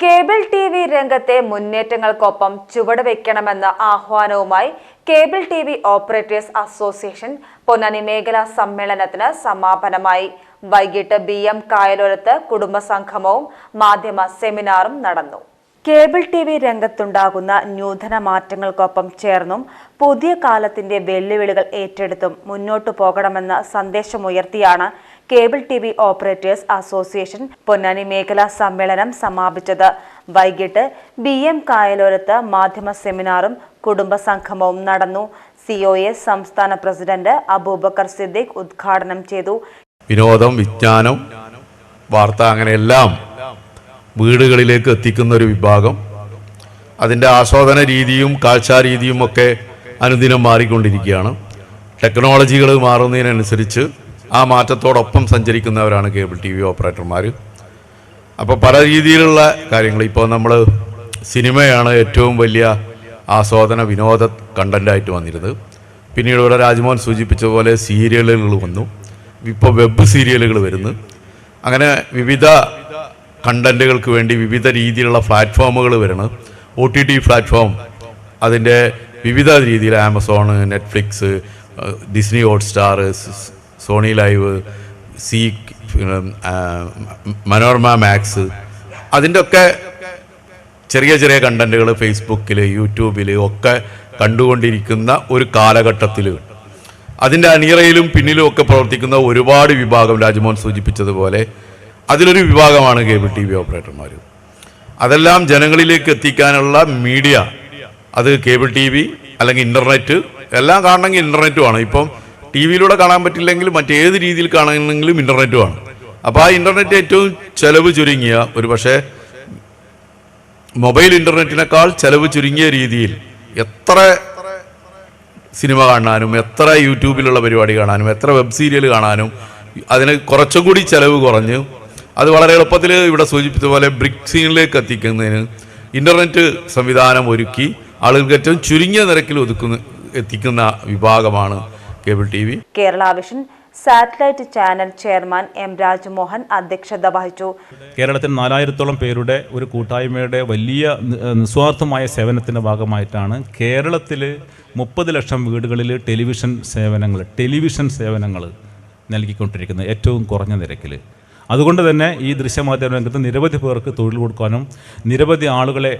Cable T V രംഗത്തെ മുന്നേറ്റങ്ങൾക്കൊപ്പം ചുവട് വയ്ക്കണമെന്ന ആഹ്വാനവുമായി cable T V operators association Ponnani മേഖലാ സമ്മേളനത്തിന് സമാപനമായി. വൈകിട്ട് ബി എം കായലോരത്ത് കുടുംബസംഗമവും മാധ്യമ സെമിനാറും നടന്നു. കേബിൾ ടി വി രംഗത്തുണ്ടാകുന്ന നൂതന മാറ്റങ്ങൾക്കൊപ്പം ചേർന്നും പുതിയ കാലത്തിന്റെ വെല്ലുവിളികൾ ഏറ്റെടുത്തും മുന്നോട്ടു പോകണമെന്ന സന്ദേശമുയർത്തിയാണ് cable T V operators association Ponnani മേഖലാ സമ്മേളനം സമാപിച്ചത്. വൈകിട്ട് ബി എം കായലോരത്ത് മാധ്യമ സെമിനാറും കുടുംബസംഗമവും നടന്നു. സി ഒ എ സംസ്ഥാന പ്രസിഡന്റ് അബൂബക്കർ സിദ്ദീഖ് ഉദ്ഘാടനം ചെയ്തു. വിനോദം വിജ്ഞാനം വാർത്ത അങ്ങനെയെല്ലാം വീടുകളിലേക്ക് എത്തിക്കുന്ന ഒരു വിഭാഗം. അതിന്റെ ആസ്വാദന രീതിയും കാഴ്ചാരീതിയും ഒക്കെ അനുദിനം മാറിക്കൊണ്ടിരിക്കുകയാണ്. ടെക്നോളജികൾ മാറുന്നതിനനുസരിച്ച് ആ മാറ്റത്തോടൊപ്പം സഞ്ചരിക്കുന്നവരാണ് കേബിൾ ടി വി ഓപ്പറേറ്റർമാർ. അപ്പോൾ പല രീതിയിലുള്ള കാര്യങ്ങൾ. ഇപ്പോൾ നമ്മൾ സിനിമയാണ് ഏറ്റവും വലിയ ആസ്വാദന വിനോദ കണ്ടന്റായിട്ട് വന്നിരുന്നത്. പിന്നീട് ഇവിടെ രാജ്മോഹൻ സൂചിപ്പിച്ച പോലെ സീരിയലുകൾ വന്നു. ഇപ്പോൾ വെബ് സീരിയലുകൾ വരുന്നു. അങ്ങനെ വിവിധ കണ്ടന്റുകൾക്ക് വേണ്ടി വിവിധ രീതിയിലുള്ള പ്ലാറ്റ്ഫോമുകൾ വരണം. ഒ ടി ടി പ്ലാറ്റ്ഫോം അതിന്റെ വിവിധ രീതിയിൽ Amazon Netflix Disney Hotstar Sony LIV C Manorama Max അതിന്റെ ഒക്കെ ചെറിയ ചെറിയ കണ്ടന്റുകൾ ഫേസ്ബുക്കിൽ യൂട്യൂബിൽ ഒക്കെ കണ്ടുകൊണ്ടിരിക്കുന്ന ഒരു കാലഘട്ടത്തിൽ അതിന്റെ അണിയറയിലും പിന്നിലും ഒക്കെ പ്രവർത്തിക്കുന്ന ഒരുപാട് വിഭാഗം രാജ്മോഹൻ സൂചിപ്പിച്ചതുപോലെ അതിലൊരു വിഭാഗമാണ് കേബിൾ ടി വി ഓപ്പറേറ്റർമാർ അതെല്ലാം ജനങ്ങളിലേക്ക് എത്തിക്കാനുള്ള മീഡിയ അത് കേബിൾ ടി വി അല്ലെങ്കിൽ ഇന്റർനെറ്റ് എല്ലാം കാണണമെങ്കിൽ ഇന്റർനെറ്റുമാണ്. ഇപ്പം ടി വിയിലൂടെ കാണാൻ പറ്റില്ലെങ്കിൽ മറ്റേത് രീതിയിൽ കാണണമെങ്കിലും ഇന്റർനെറ്റും ആണ് അപ്പോൾ ആ ഇന്റർനെറ്റ് ഏറ്റവും ചെലവ് ചുരുങ്ങിയ ഒരു പക്ഷേ മൊബൈൽ ഇന്റർനെറ്റിനേക്കാൾ ചെലവ് ചുരുങ്ങിയ രീതിയിൽ എത്ര സിനിമ കാണാനും എത്ര യൂട്യൂബിലുള്ള പരിപാടി കാണാനും എത്ര വെബ് സീരിയൽ കാണാനും അതിന് കുറച്ചും കൂടി ചെലവ് കുറഞ്ഞ് അത് വളരെ എളുപ്പത്തിൽ ഇവിടെ സൂചിപ്പിച്ച പോലെ ബ്രിക് സീനിലേക്ക് എത്തിക്കുന്നതിന് ഇന്റർനെറ്റ് സംവിധാനം ഒരുക്കി ആളുകൾക്ക് ഏറ്റവും ചുരുങ്ങിയ നിരക്കിൽ ഒതുക്കുന്ന എത്തിക്കുന്ന വിഭാഗമാണ് cable T V. Kerala vision satellite channel chairman M Rajmohan അധ്യക്ഷത വഹിച്ചു. കേരളത്തിൽ നാലായിരത്തോളം പേരുടെ ഒരു കൂട്ടായ്മയുടെ വലിയ നിസ്വാർത്ഥമായ സേവനത്തിന്റെ ഭാഗമായിട്ടാണ് കേരളത്തിൽ മുപ്പത് ലക്ഷം വീടുകളിൽ ടെലിവിഷൻ സേവനങ്ങൾ ടെലിവിഷൻ സേവനങ്ങൾ നൽകിക്കൊണ്ടിരിക്കുന്നത് ഏറ്റവും കുറഞ്ഞ നിരക്കിൽ. അതുകൊണ്ട് തന്നെ ഈ ദൃശ്യമാധ്യമ രംഗത്ത് നിരവധി പേർക്ക് തൊഴിൽ കൊടുക്കാനും നിരവധി ആളുകളെ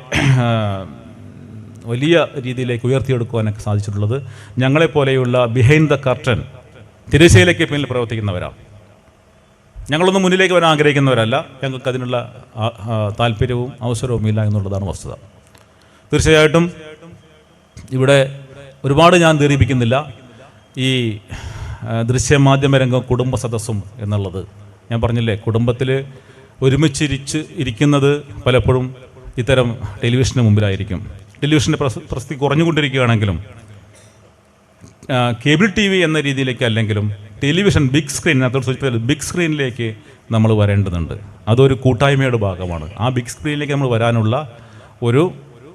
വലിയ രീതിയിലേക്ക് ഉയർത്തിയെടുക്കുവാനൊക്കെ സാധിച്ചിട്ടുള്ളത് ഞങ്ങളെപ്പോലെയുള്ള ബിഹൈൻഡ് ദ കർട്ടൻ തിരശ്ശീലയ്ക്ക് പിന്നിൽ പ്രവർത്തിക്കുന്നവരാണ് ഞങ്ങളൊന്നും മുന്നിലേക്ക് വരാൻ ആഗ്രഹിക്കുന്നവരല്ല. ഞങ്ങൾക്ക് അതിനുള്ള താല്പര്യവും അവസരവും ഇല്ല എന്നുള്ളതാണ് വസ്തുത. തീർച്ചയായിട്ടും ഇവിടെ ഒരുപാട് ഞാൻ ദീർഘിപ്പിക്കുന്നില്ല ഈ ദൃശ്യമാധ്യമ രംഗം കുടുംബ സദസ്സും എന്നുള്ളത് ഞാൻ പറഞ്ഞില്ലേ കുടുംബത്തിൽ ഒരുമിച്ചിരിച്ച് ഇരിക്കുന്നത് പലപ്പോഴും ഇത്തരം ടെലിവിഷന് മുമ്പിലായിരിക്കും. ടെലിവിഷന്റെ പ്രസ പ്രസക്തി കുറഞ്ഞുകൊണ്ടിരിക്കുകയാണെങ്കിലും കേബിൾ ടി വി എന്ന രീതിയിലേക്ക് അല്ലെങ്കിലും ടെലിവിഷൻ ബിഗ് സ്ക്രീൻ അതോട് ബിഗ് സ്ക്രീനിലേക്ക് നമ്മൾ വരേണ്ടതുണ്ട്. അതൊരു കൂട്ടായ്മയുടെ ഭാഗമാണ്. ആ ബിഗ് സ്ക്രീനിലേക്ക് നമ്മൾ വരാനുള്ള ഒരു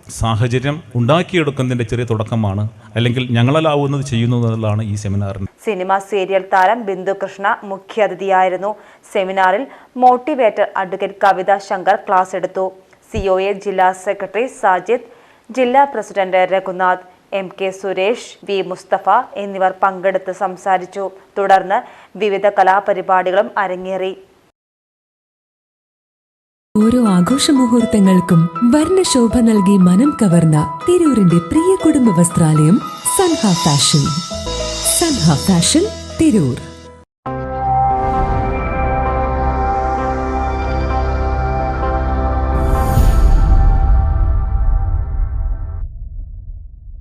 സാഹചര്യം ഉണ്ടാക്കിയെടുക്കുന്നതിന്റെ ചെറിയ തുടക്കമാണ്. അല്ലെങ്കിൽ ഞങ്ങളാവുന്നത് ചെയ്യുന്നു എന്നുള്ളതാണ് ഈ സെമിനാറിന് സിനിമ സീരിയൽ താരം ബിന്ദു കൃഷ്ണ മുഖ്യാതിഥിയായിരുന്നു. സെമിനാറിൽ motivator advocate Kavitha Shankar class എടുത്തു. സിഒഎ ജില്ലാ സെക്രട്ടറി സാജിദ് ജില്ലാ president Raghunath M K Suresh V Musthafa എന്നിവർ പങ്കെടുത്ത് സംസാരിച്ചു. തുടർന്ന് വിവിധ കലാപരിപാടികളും അരങ്ങേറി. ഓരോ ആഘോഷ മുഹൂർത്തങ്ങൾക്കും വർണശോഭ നൽകി മനം കവർന്ന തിരൂരിന്റെ പ്രിയ കുടുംബ വസ്ത്രാലയം സൻഹ ഫാഷൻ. സൻഹ ഫാഷൻ തിരൂർ.